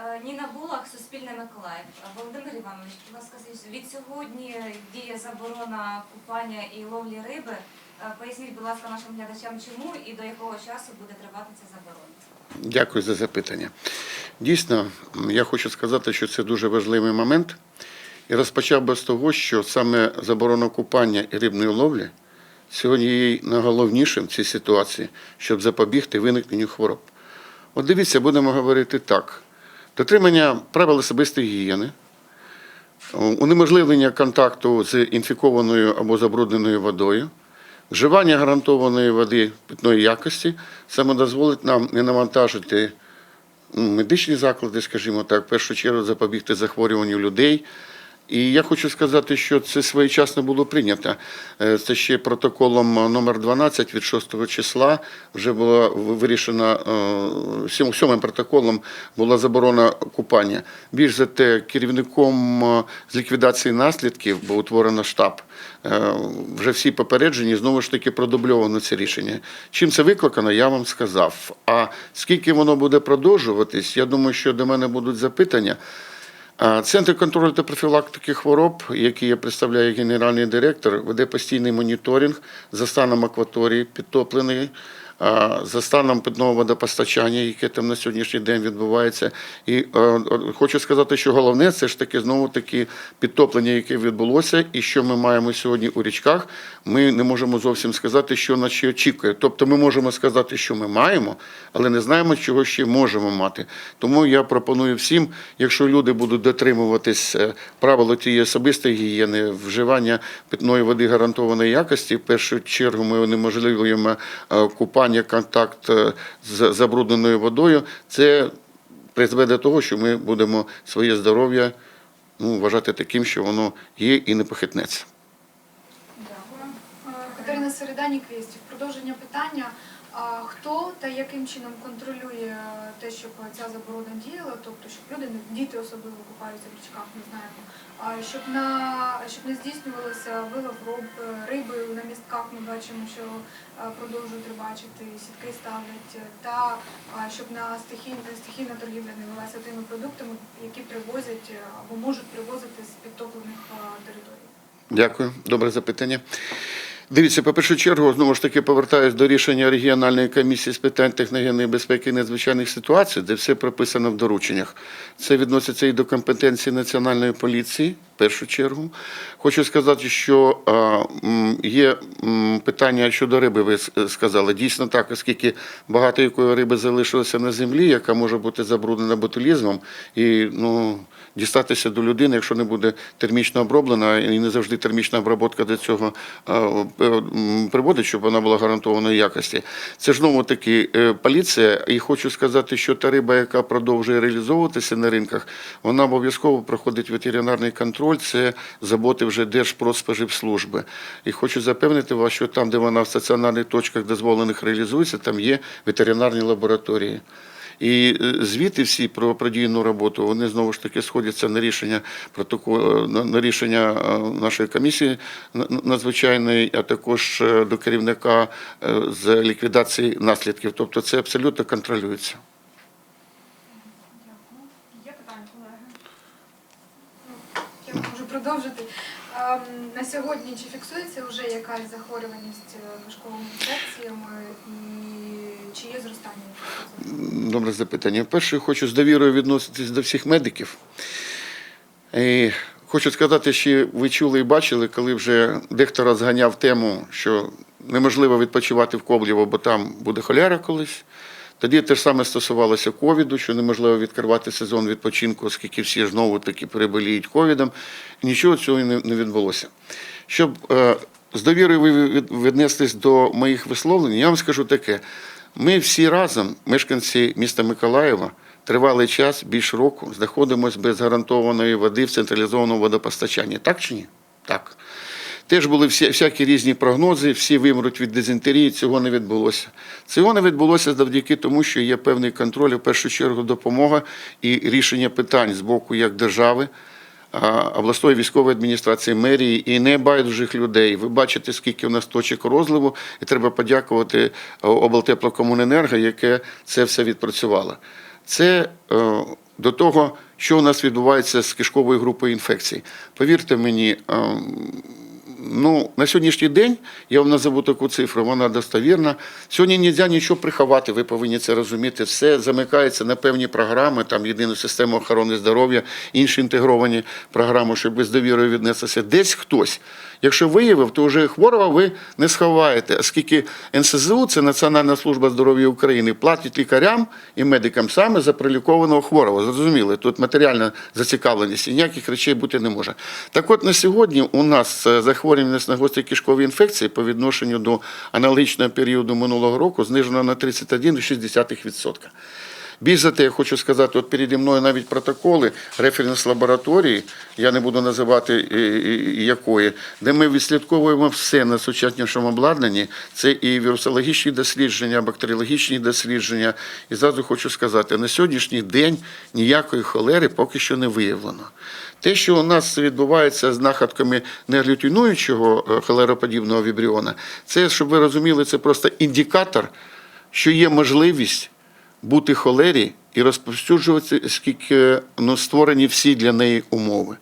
Е, Ніна Булах, Суспільне Миколаїв. Е, Володимир Іванович, будь ласка, від сьогодні діє заборона купання і ловлі риби. Е, Поясніть, будь ласка, нашим глядачам, чому і до якого часу буде тривати ця заборона. Дякую за запитання. Дійсно, я хочу сказати, що це дуже важливий момент. І розпочав би з того, що саме заборона купання і рибної ловлі сьогодні є найголовнішим в цій ситуації, щоб запобігти виникненню хвороб. От дивіться, будемо говорити так: дотримання правил особистої гігієни, унеможливлення контакту з інфікованою або забрудненою водою, вживання гарантованої води питної якості саме дозволить нам не навантажити медичні заклади, скажімо так, в першу чергу запобігти захворюванню людей. І я хочу сказати, що це своєчасно було прийнято. Е, Це ще протоколом номер 12 від 6 числа вже була вирішена е, сьомим протоколом була заборона купання. Більш за те, керівником е, з ліквідації наслідків був утворено штаб. Вже всі попереджені знову ж таки продубльовано це рішення. Чим це викликано, я вам сказав. А скільки воно буде продовжуватись, я думаю, що до мене будуть запитання. Центр контролю та профілактики хвороб, який я представляю генеральний директор, веде постійний моніторинг за станом акваторії підтопленої, за станом питного водопостачання, яке там на сьогоднішній день відбувається. І е, е, хочу сказати, що головне це ж таки знову таки підтоплення, яке відбулося, і що ми маємо сьогодні у річках. Ми не можемо зовсім сказати, що нас ще очікує. Тобто, ми можемо сказати, що ми маємо, але не знаємо, чого ще можемо мати. Тому я пропоную всім, якщо люди будуть дотримуватись е, правил тієї особистої гігієни, вживання питної води гарантованої якості, в першу чергу ми унеможливлюємо е, купання, контакт е, з забрудненою водою. Це призведе до того, що ми будемо своє здоров'я ну, вважати таким, що воно є і не похитнеться. Дякую. Е, Катерина Середанік Вістів. Продовження питання. А Хто та яким чином контролює те, щоб ця заборона діяла, тобто щоб люди, не- діти особливо купаються в річках, ми знаємо, а щоб на щоб не здійснювалося вилов роб- риби на містках, ми бачимо, що е, продовжують рибачити, сітки ставлять, е, та щоб на стихійна, стихійна торгівля не велася тими продуктами, які привозять е, або можуть привозити з підтоплених е, територій. Дякую, добре запитання. Дивіться, по першу чергу, знову ж таки повертаюсь до рішення регіональної комісії з питань техногенної безпеки і надзвичайних ситуацій, де все прописано в дорученнях. Це відноситься і до компетенції національної поліції, першу чергу. Хочу сказати, що а, є питання щодо риби, ви сказали. Дійсно так, оскільки багато якої риби залишилося на землі, яка може бути забруднена ботулізмом, і ну, дістатися до людини, якщо не буде термічно оброблена, і не завжди термічна обробка до цього а, е, приводить, щоб вона була гарантованої якості. Це ж знову таки е, поліція, і хочу сказати, що та риба, яка продовжує реалізовуватися на ринках, вона обов'язково проходить ветеринарний контроль. Це заботи вже Держпродспоживслужби. І хочу запевнити вас, що там, де вона в стаціонарних точках дозволених реалізується, там є ветеринарні лабораторії. І е, звіти всі про продійну роботу вони знову ж таки сходяться на рішення протоколу на, на рішення е, нашої комісії на- на- надзвичайної, а також е, до керівника е, з ліквідації наслідків. Тобто це абсолютно контролюється. Дякую. Є питання, колеги? Продовжити. Ем, На сьогодні чи фіксується вже якась захворюваність е, кишковими інфекціями і чи є зростання? Добре запитання. Перше, хочу з довірою відноситись до всіх медиків. І хочу сказати, що ви чули і бачили, коли вже дехто розганяв тему, що неможливо відпочивати в Коблєво, бо там буде холяра колись. Тоді те ж саме стосувалося ковіду, що неможливо відкривати сезон відпочинку, оскільки всі знову таки переболіють ковідом. Нічого цього не відбулося. Щоб е, з довірою ви від- віднеслись до моїх висловлень, я вам скажу таке: ми всі разом, мешканці міста Миколаєва, тривалий час, більше року, знаходимося без гарантованої води в централізованому водопостачанні. Так чи ні? Так. Теж були всі, всякі різні прогнози, всі вимруть від дизентерії, цього не відбулося. Цього не відбулося завдяки тому, що є певний контроль, в першу чергу допомога і рішення питань з боку як держави, обласної військової адміністрації, мерії і небайдужих людей. Ви бачите, скільки в нас точок розливу, і треба подякувати облтеплокомуненерго, яке це все відпрацювало. Це е, до того, що у нас відбувається з кишковою групою інфекцій. Повірте мені, ем, ну, на сьогоднішній день, я вам назову таку цифру, вона достовірна. Сьогодні не можна нічого приховати, ви повинні це розуміти. Все замикається на певні програми, там єдину систему охорони здоров'я, інші інтегровані програми, щоб ви з довірою віднеслися. Десь хтось. Якщо виявив, то вже хворого ви не сховаєте, оскільки НСЗУ, це Національна служба здоров'я України, платить лікарям і медикам саме за прилікованого хворого. Зрозуміли, тут матеріальна зацікавленість і ніяких речей бути не може. Так от на сьогодні у нас е, захворюваність на гострі кишкові інфекції по відношенню до аналогічного періоду минулого року знижено на 31,6%. Більш за те, я хочу сказати, от переді мною навіть протоколи референс лабораторії, я не буду називати е, е, якої, де ми відслідковуємо все на сучаснішому обладнанні. Це і вірусологічні дослідження, бактеріологічні дослідження. І зразу хочу сказати, на сьогоднішній день ніякої холери поки що не виявлено. Те, що у нас відбувається з находками неглютинуючого е, холероподібного вібріона, це, щоб ви розуміли, це просто індикатор, що є можливість бути холері і розповсюджуватися, скільки ну, створені всі для неї умови.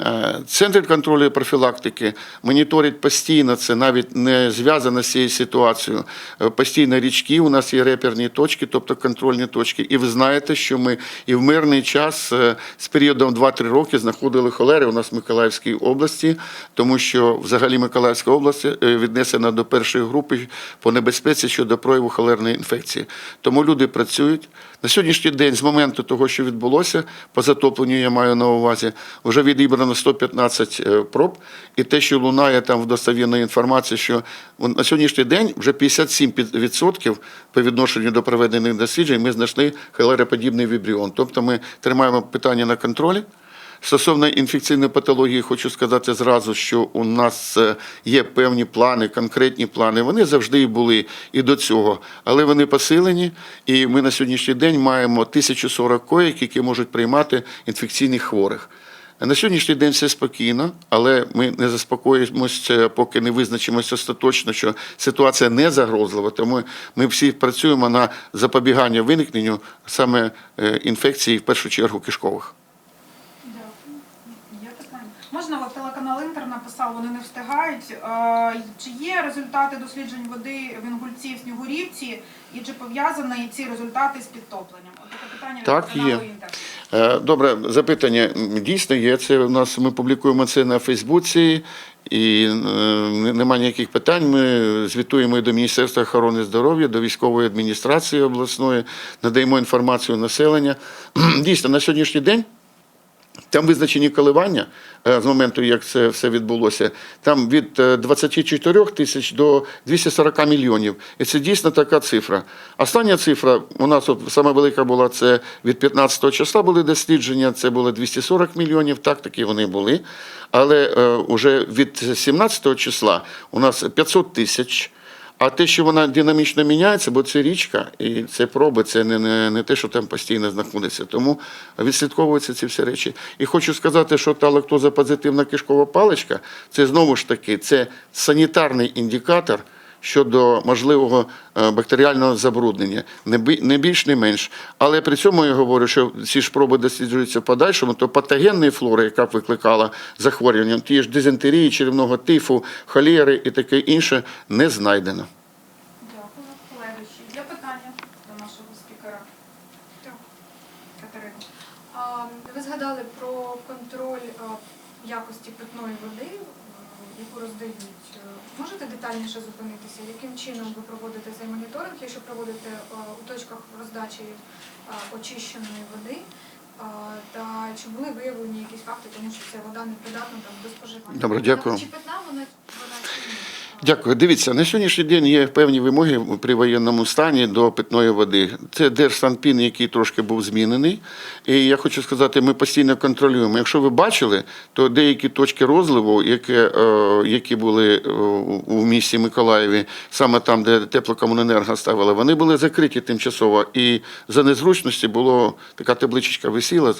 Е, Центр контролю і профілактики моніторить постійно це, навіть не зв'язано з цією ситуацією. Е, Постійно річки, у нас є реперні точки, тобто контрольні точки. І ви знаєте, що ми і в мирний час е, з періодом 2-3 роки знаходили холери у нас в Миколаївській області, тому що взагалі Миколаївська область віднесена до першої групи по небезпеці щодо прояву холерної інфекції. Тому люди працюють. На сьогоднішній день, з моменту того, що відбулося, по затопленню я маю на увазі, вже відібрано 115 е, проб, і те, що лунає там в достовірної інформації, що на сьогоднішній день вже 57% по відношенню до проведених досліджень ми знайшли холероподібний вібріон. Тобто ми тримаємо питання на контролі. Стосовно інфекційної патології, хочу сказати зразу, що у нас е, є певні плани, конкретні плани. Вони завжди були і до цього, але вони посилені. І ми на сьогоднішній день маємо 1040 коїк, які можуть приймати інфекційних хворих. На сьогоднішній день все спокійно, але ми не заспокоїмося, поки не визначимося остаточно, що ситуація не загрозлива. Тому ми всі працюємо на запобігання виникненню саме е, інфекцій, в першу чергу кишкових. Можна от телеканал Інтер написав, вони не встигають. Е, Чи є результати досліджень води в Інгульці в Снігурівці і чи пов'язані ці результати з підтопленням? От таке питання від Так, телеканалу є. Інтер. Е, Добре, запитання дійсно є. Це у нас ми публікуємо це на Фейсбуці, і е, немає ніяких питань. Ми звітуємо і до Міністерства охорони здоров'я, до військової адміністрації обласної, надаємо інформацію населення. Дійсно, на сьогоднішній день. Там визначені коливання е, з моменту, як це все відбулося. Там від е, 24 тисяч до 240 мільйонів. І це дійсно така цифра. Остання цифра у нас саме велика була це від 15 числа були дослідження. Це було 240 мільйонів. Так таки вони були. Але е, уже від 17 числа у нас 500 тисяч. А те, що вона динамічно міняється, бо це річка і це проби, це не, не, не те, що там постійно знаходиться. Тому відслідковуються ці всі речі. І хочу сказати, що та лактозопозитивна кишкова паличка це знову ж таки це санітарний індикатор щодо можливого е, бактеріального забруднення, не бі- не більш, не менш. Але при цьому я говорю, що ці ж проби досліджуються в подальшому, то патогенної флори, яка б викликала захворювання, ті ж дизентерії, черевного тифу, холери і таке інше, не знайдено. Дякую. Колеги, ще є питання до нашого спікера? Катерина. Ви згадали про контроль якості питної води, е, яку роздають. Е, Можете детальніше зупинитися, яким чином ви проводите цей моніторинг, якщо проводите е, у точках роздачі е, очищеної води? Та чи були виявлені якісь факти, тому що ця вода непридатна там до споживання? Добре, дякую. Чи питна вона? Дякую. Дивіться, на сьогоднішній день є певні вимоги при воєнному стані до питної води. Це Держсанпін, який трошки був змінений. І я хочу сказати, ми постійно контролюємо. Якщо ви бачили, то деякі точки розливу, які, е, які були е, у місті Миколаєві, саме там, де теплокомуненерго ставила, вони були закриті тимчасово. І за незручності було така табличечка висіла.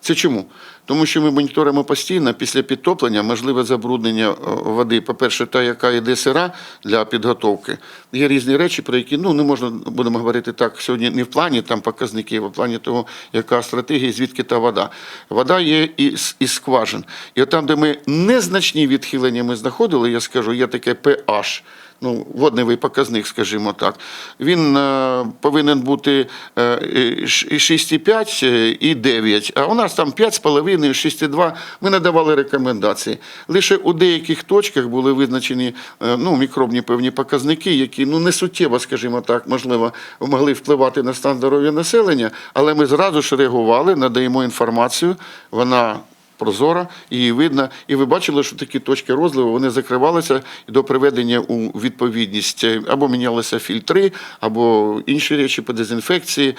Це чому? Тому що ми моніторимо постійно після підтоплення можливе забруднення е, води. По-перше, та, яка йде сира для підготовки. Є різні речі, про які ну не можна будемо говорити так сьогодні. Не в плані там показників, а в плані того, яка стратегія, звідки та вода. Вода є із, із скважин. І там, де ми незначні відхилення ми знаходили, я скажу, є таке pH, ну, водневий показник, скажімо так, він е, повинен бути е, ш- і 6,5 е, і 9, а у нас там 5,5, 6,2. Ми надавали рекомендації. Лише у деяких точках були визначені е, ну, мікробні певні показники, які ну, не суттєво, скажімо так, можливо, могли впливати на стан здоров'я населення, але ми зразу ж реагували, надаємо інформацію, вона прозора, її видно. І ви бачили, що такі точки розливу вони закривалися до приведення у відповідність або мінялися фільтри, або інші речі по дезінфекції.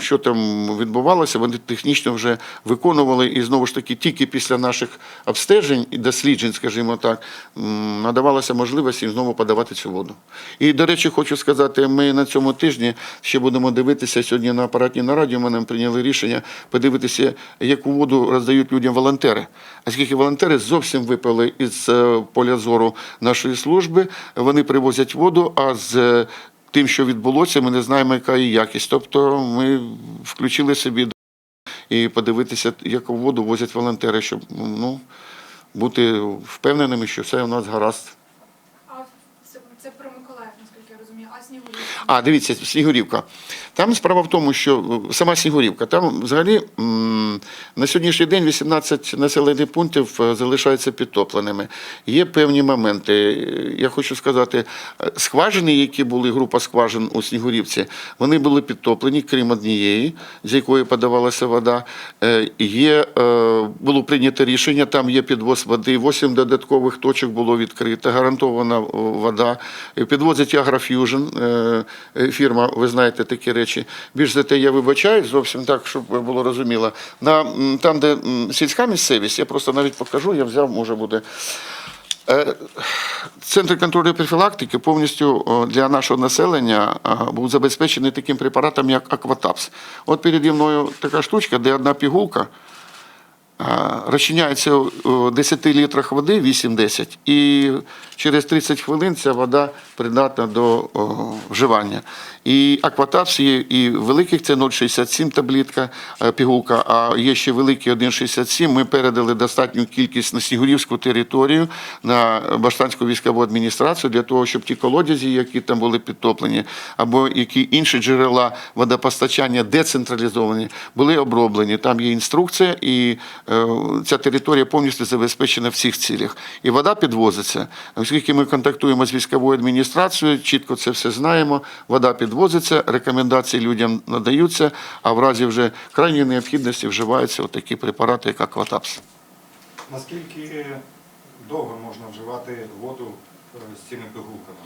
Що там відбувалося, вони технічно вже виконували. І знову ж таки, тільки після наших обстежень і досліджень, скажімо так, надавалася можливість їм знову подавати цю воду. І, до речі, хочу сказати, ми на цьому тижні ще будемо дивитися сьогодні на апаратній нараді. Ми нам прийняли рішення подивитися, яку воду роздають людям волонтери. Оскільки волонтери зовсім випали із е, поля зору нашої служби, вони привозять воду, а з е, тим, що відбулося, ми не знаємо, яка її якість. Тобто ми включили собі і подивитися, яку воду возять волонтери, щоб ну, бути впевненими, що все у нас гаразд. А це, це про Миколаїв, наскільки я розумію. А Снігурівка? А, дивіться, Снігурівка. Там справа в тому, що е, сама Снігурівка, там взагалі на сьогоднішній день 18 населених пунктів е, залишаються підтопленими. Є певні моменти. Е, Я хочу сказати, скважини, які були, група скважин у Снігурівці, вони були підтоплені, крім однієї, з якої подавалася вода. Є, було прийнято рішення, там є підвоз води, 8 додаткових точок було відкрито, гарантована вода. Підвозить Агроф'южн, фірма, ви знаєте такі речі. Більш за те, я вибачаюсь, зовсім так, щоб було розуміло. На, там, де сільська місцевість, я просто навіть покажу, я взяв, може буде. Е, Центр контролю профілактики повністю для нашого населення був забезпечений таким препаратом, як Акватапс. От переді мною така штучка, де одна пігулка розчиняється у 10 літрах води, 8-10, і через 30 хвилин ця вода придатна до вживання. І акватапс є і великих, це 0,67 таблітка, е, пігулка, а є ще великий 1,67. Ми передали достатню кількість на Снігурівську територію, на Баштанську військову адміністрацію, для того, щоб ті колодязі, які там були підтоплені, або які інші джерела водопостачання децентралізовані, були оброблені. Там є інструкція, і ця територія повністю забезпечена в цих цілях. І вода підвозиться. Оскільки ми контактуємо з військовою адміністрацією, чітко це все знаємо. Вода підвозиться, рекомендації людям надаються, а в разі вже крайньої необхідності вживаються такі препарати, як Акватапс. Наскільки довго можна вживати воду е, з цими пігулками?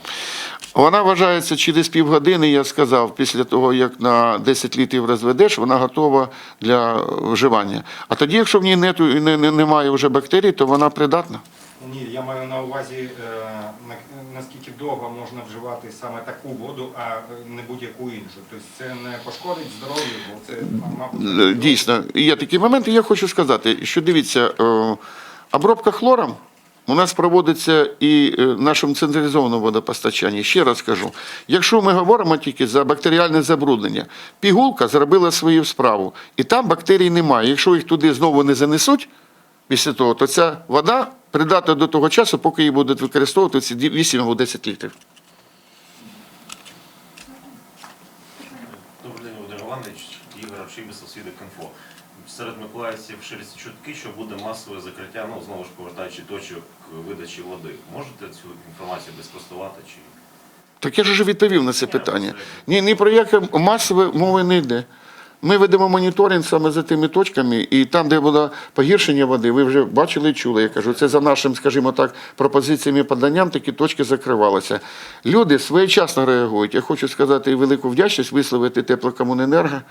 Вона вважається через півгодини, я сказав, після того, як на 10 літрів розведеш, вона готова для вживання. А тоді, якщо в ній нету, не, не, немає вже бактерій, то вона придатна. Ні, я маю на увазі, е, наскільки довго можна вживати саме таку воду, а не будь-яку іншу. Тобто це не пошкодить здоров'ю, бо це, мабуть, Е, Дійсно, є такі моменти. Я хочу сказати, що дивіться, е, обробка хлором у нас проводиться і е, в нашому централізованому водопостачанні. Ще раз кажу, якщо ми говоримо тільки за бактеріальне забруднення, пігулка зробила свою справу, і там бактерій немає. Якщо їх туди знову не занесуть після того, то ця вода придатна до того часу, поки її будуть використовувати ці 8 або 10 літрів. Добрий день, Володимир Іванович, Ігор Аршибісов, свідок інфо. Серед миколаївців ширяться чутки, що буде масове закриття, ну знову ж повертаючи точок видачі води. Можете цю інформацію безпростувати чи Так я ж вже відповів на це питання. Ні, ні про яке масове мови не йде. Ми ведемо моніторинг саме за тими точками, і там, де було погіршення води, ви вже бачили і чули. Я кажу, це за нашим, скажімо так, пропозиціями і поданням такі точки закривалися. Люди своєчасно реагують. Я хочу сказати і велику вдячність висловити теплокомуненерго.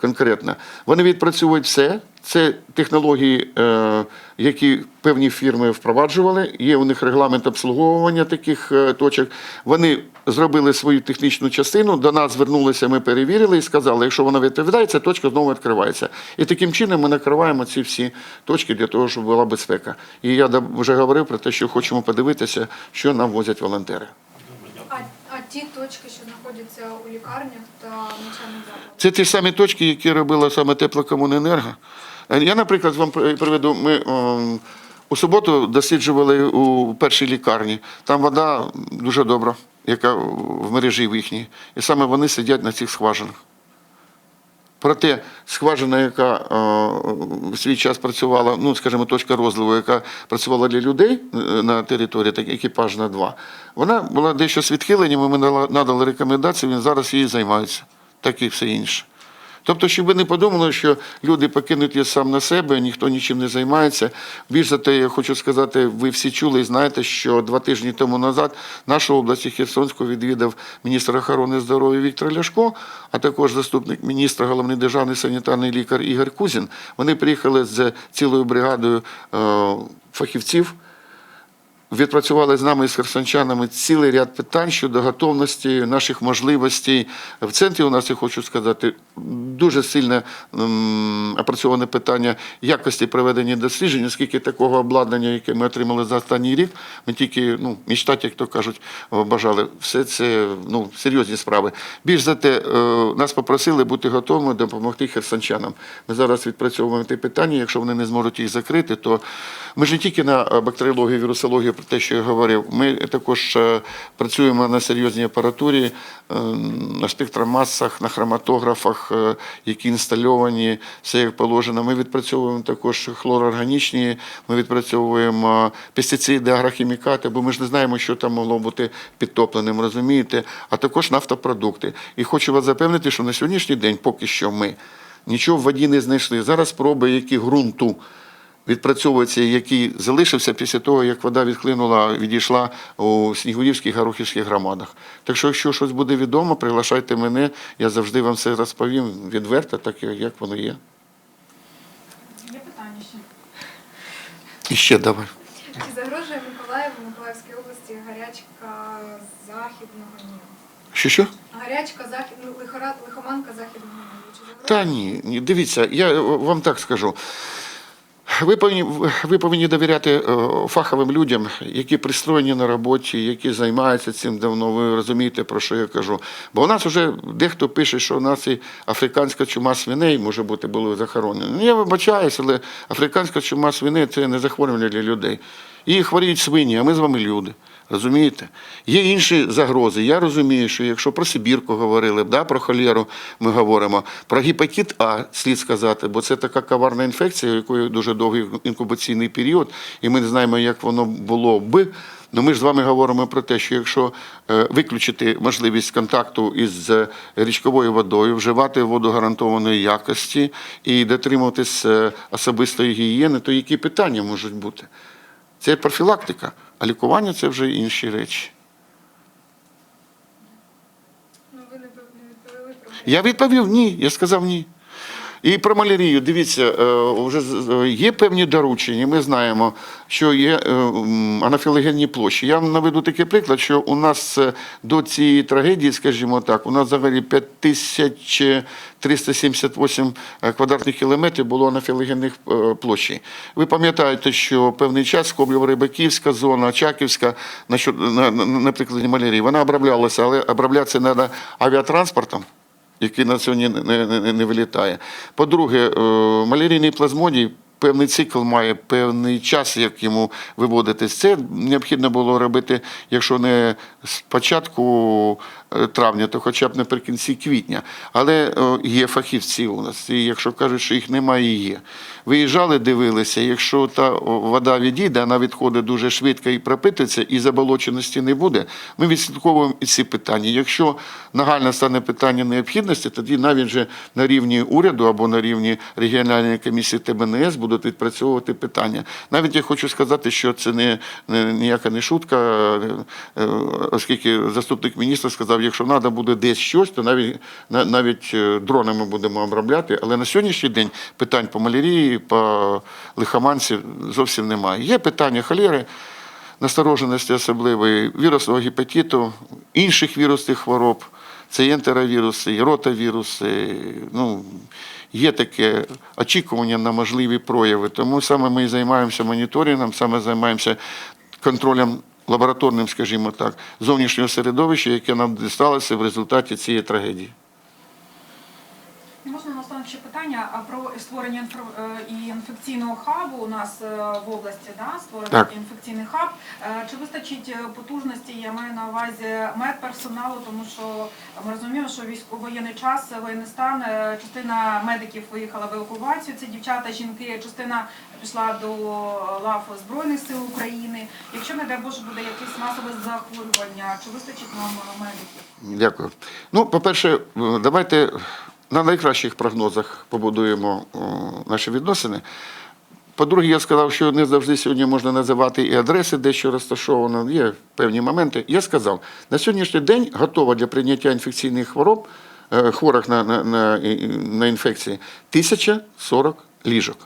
Конкретно. Вони відпрацьовують все. Це технології, е, які певні фірми впроваджували. Є у них регламент обслуговування таких е, точок. Вони зробили свою технічну частину, до нас звернулися, ми перевірили і сказали, якщо вона відповідає, ця точка знову відкривається. І таким чином ми накриваємо ці всі точки для того, щоб була безпека. І я вже говорив про те, що хочемо подивитися, що нам возять волонтери. А, а ті точки, що знаходяться у лікарнях та навчальних закладах? Це ті самі точки, які робила саме теплокомуненерго. Е, Я, наприклад, вам приведу. Ми у суботу досліджували у першій лікарні. Там вода дуже добра, яка в мережі в їхній. І саме вони сидять на цих скважинах. Проте скважина, яка е, в свій час працювала, ну скажімо, точка розливу, яка працювала для людей е, на території, так екіпаж на два, вона була дещо з відхиленням, ми надали рекомендації, він зараз її займається, так і все інше. Тобто, щоб ви не подумали, що люди покинуті сам на себе, ніхто нічим не займається. Більш за те, я хочу сказати, ви всі чули і знаєте, що два тижні тому назад нашу область Херсонську відвідав міністр охорони здоров'я Віктор Ляшко, а також заступник міністра, головний державний санітарний лікар Ігор Кузін. Вони приїхали з цілою бригадою е, фахівців відпрацювали з нами і з херсончанами цілий ряд питань щодо готовності наших можливостей. В центрі у нас, я хочу сказати, дуже сильно опрацьоване питання якості проведення досліджень, оскільки такого обладнання, яке ми отримали за останній рік, ми тільки ну, мічтати, як то кажуть, бажали. Все це ну, серйозні справи. Більш за те, е, нас попросили бути готовими допомогти херсончанам. Ми зараз відпрацьовуємо ті питання. Якщо вони не зможуть їх закрити, то ми ж не тільки на бактеріологію, вірусологію, те, що я говорив. Ми також е, працюємо на серйозній апаратурі, е, на спектромасах, на хроматографах, е, які інстальовані, все як положено. Ми відпрацьовуємо також хлороорганічні, ми відпрацьовуємо пестициди, агрохімікати, бо ми ж не знаємо, що там могло бути підтопленим, розумієте, а також нафтопродукти. І хочу вас запевнити, що на сьогоднішній день поки що ми нічого в воді не знайшли. Зараз проби, які ґрунту відпрацьовується, який залишився після того, як вода відхлинула, відійшла у Снігурівських Гарухівських громадах. Так що, якщо щось буде відомо, приглашайте мене, я завжди вам все розповім відверто, так як воно є. Є питання ще? І ще давай. Чи загрожує Миколаєву, Миколаївській області гарячка західного Нігу? Що що? Гарячка західного лихора, лихоманка західного Нігу. Та ні, ні, дивіться, я вам так скажу. Ви повинні, ви повинні довіряти е, фаховим людям, які пристроєні на роботі, які займаються цим давно. Ви розумієте, про що я кажу. Бо у нас вже дехто пише, що у нас і африканська чума свиней може бути були захоронені. Ну, я вибачаюся, але африканська чума свиней це не захворювання для людей. Її хворіють свині, а ми з вами люди. Розумієте? Є інші загрози. Я розумію, що якщо про Сибірку говорили, да, про холеру ми говоримо, про гепатит А слід сказати, бо це така коварна інфекція, у якої дуже довгий інкубаційний період, і ми не знаємо, як воно було би. Ну, ми ж з вами говоримо про те, що якщо е, виключити можливість контакту із е, річковою водою, вживати воду гарантованої якості і дотримуватись е, особистої гігієни, то які питання можуть бути? Це профілактика, а лікування це вже інші речі. Ну, Я відповів ні, я сказав ні. І про малярію, дивіться, е, вже є певні доручення. Ми знаємо, що є е, анафілогенні площі. Я вам наведу такий приклад, що у нас е, до цієї трагедії, скажімо так, у нас взагалі 5378 е, квадратних кілометрів було анафілогенних площей. Ви пам'ятаєте, що певний час Коблєво-Рибаківська зона, Чаківська, на, на, на, на прикладі малярії, вона оброблялася, але оброблятися треба авіатранспортом який на сьогодні не, не, не, вилітає. По-друге, е, малярійний плазмодій певний цикл має певний час, як йому виводитись. Це необхідно було робити, якщо не з початку е, травня, то хоча б наприкінці квітня. Але е, є фахівці у нас, і якщо кажуть, що їх немає, є. Виїжджали, дивилися, якщо та вода відійде, вона відходить дуже швидко і пропитується, і заболоченості не буде. Ми відслідковуємо і ці питання. Якщо нагально стане питання необхідності, тоді навіть вже на рівні уряду або на рівні регіональної комісії ТБНС будуть відпрацьовувати питання. Навіть я хочу сказати, що це не ніяка не шутка, е, е, оскільки заступник міністра сказав, якщо треба буде десь щось, то навіть навіть е, дронами будемо обробляти. Але на сьогоднішній день питань по малярії, по лихоманці зовсім немає. Є питання холери, настороженості особливої, вірусного гепатиту, інших вірусних хвороб. Це і ентеровіруси, і ротавіруси. Ну, є таке очікування на можливі прояви. Тому саме ми і займаємося моніторингом, саме займаємося контролем лабораторним, скажімо так, зовнішнього середовища, яке нам дісталося в результаті цієї трагедії. Можна питання а про створення е, і інфекційного хабу у нас е, в області, да? створення Так. інфекційний хаб. Е, Чи вистачить потужності, я маю на увазі медперсоналу, тому що ми розуміємо, що військово-воєнний час, воєнний стан, частина медиків виїхала в евакуацію, це дівчата, жінки, частина пішла до лав Збройних сил України. Якщо, не дай Боже, буде якесь масове захворювання, чи вистачить нам медиків? Дякую. Ну, по-перше, е, давайте на найкращих прогнозах побудуємо о, наші відносини. По-друге, я сказав, що не завжди сьогодні можна називати і адреси, де що розташовано, є певні моменти. Я сказав, на сьогоднішній день готова для прийняття інфекційних хвороб, е, хворих на, на, на, на інфекції, 1040 ліжок.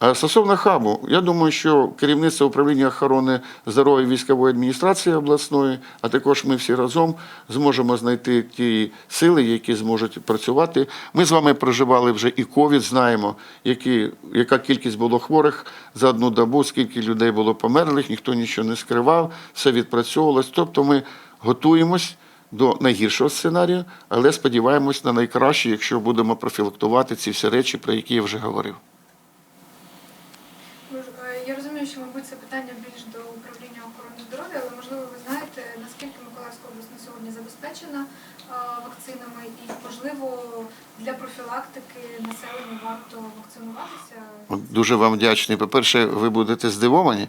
Стосовно хабу, я думаю, що керівництво управління охорони здоров'я військової адміністрації обласної, а також ми всі разом зможемо знайти ті сили, які зможуть працювати. Ми з вами проживали вже і ковід, знаємо, які, яка кількість було хворих за одну добу, скільки людей було померлих, ніхто нічого не скривав, все відпрацьовувалось. Тобто ми готуємось до найгіршого сценарію, але сподіваємось на найкраще, якщо будемо профілактувати ці всі речі, про які я вже говорив. Ви ж, е, Я розумію, що, мабуть, це питання більш до управління охорони здоров'я, але можливо ви знаєте, наскільки Миколаївська область на сьогодні забезпечена е, вакцинами, і можливо для профілактики населення варто вакцинуватися. Дуже вам вдячний. По-перше, ви будете здивовані.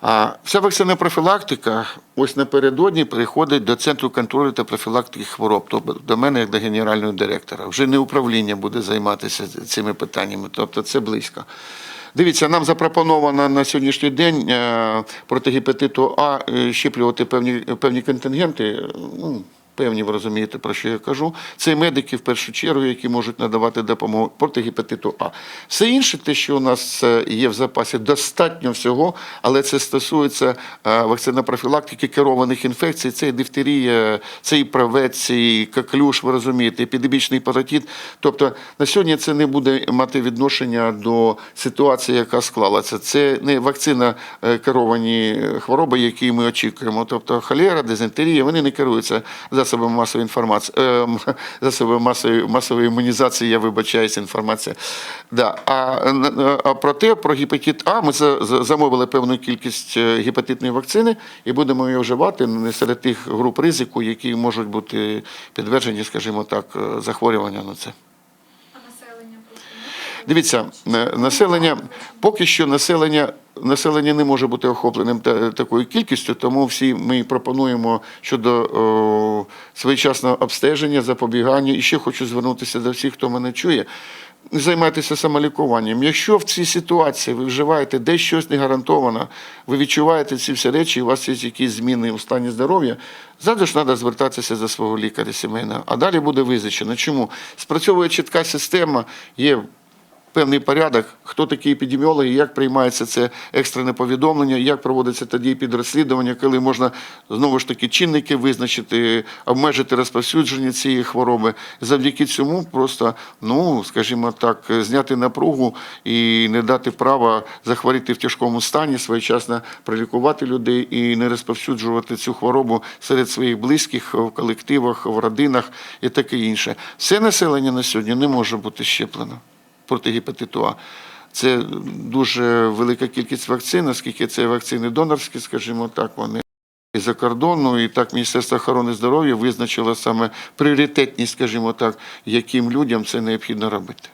А вся вакцина профілактика ось напередодні приходить до Центру контролю та профілактики хвороб, тобто до мене як до генерального директора. Вже не управління буде займатися цими питаннями, тобто це близько. Дивіться, нам запропоновано на сьогоднішній день е, проти гепатиту А е, щеплювати певні, певні контингенти. Певні, ви розумієте, про що я кажу. Це медики в першу чергу, які можуть надавати допомогу проти гепатиту А. Все інше, те, що у нас е, є в запасі, достатньо всього, але це стосується е, вакцинопрофілактики керованих інфекцій. Це і дифтерія, це і правець, і коклюш, ви розумієте, епідемічний паротит. Тобто на сьогодні це не буде мати відношення до ситуації, яка склалася. Це не вакцина е, керовані хвороби, які ми очікуємо. Тобто холера, дизентерія, вони не керуються засобами масової інформації, е, засобами масової, масової імунізації, я вибачаюсь, інформація. Да. А, а про те, про гепатит А, ми за- за- замовили певну кількість е, гепатитної вакцини і будемо її вживати не серед тих груп ризику, які можуть бути підтверджені, скажімо так, е, захворювання на це. А населення просто не Дивіться, е, населення поки що населення. Населення не може бути охопленим такою кількістю, тому всі ми пропонуємо щодо о, своєчасного обстеження, запобігання. І ще хочу звернутися до всіх, хто мене чує. Займайтеся самолікуванням. Якщо в цій ситуації ви вживаєте десь щось не гарантовано, ви відчуваєте ці всі речі, у вас є якісь зміни у стані здоров'я, завжди ж треба звертатися до свого лікаря сімейного. А далі буде визначено. Чому? Спрацьовує чітка система, є певний порядок, хто такі епідеміологи, як приймається це екстрене повідомлення, як проводиться тоді підрозслідування, коли можна знову ж таки чинники визначити, обмежити розповсюдження цієї хвороби. Завдяки цьому просто, ну скажімо так, зняти напругу і не дати права захворіти в тяжкому стані, своєчасно пролікувати людей і не розповсюджувати цю хворобу серед своїх близьких в колективах, в родинах і таке інше. Все населення на сьогодні не може бути щеплено проти гепатиту А. Це дуже велика кількість вакцин, оскільки це вакцини донорські, скажімо так, вони і за кордону, і так Міністерство охорони здоров'я визначило саме пріоритетність, скажімо так, яким людям це необхідно робити.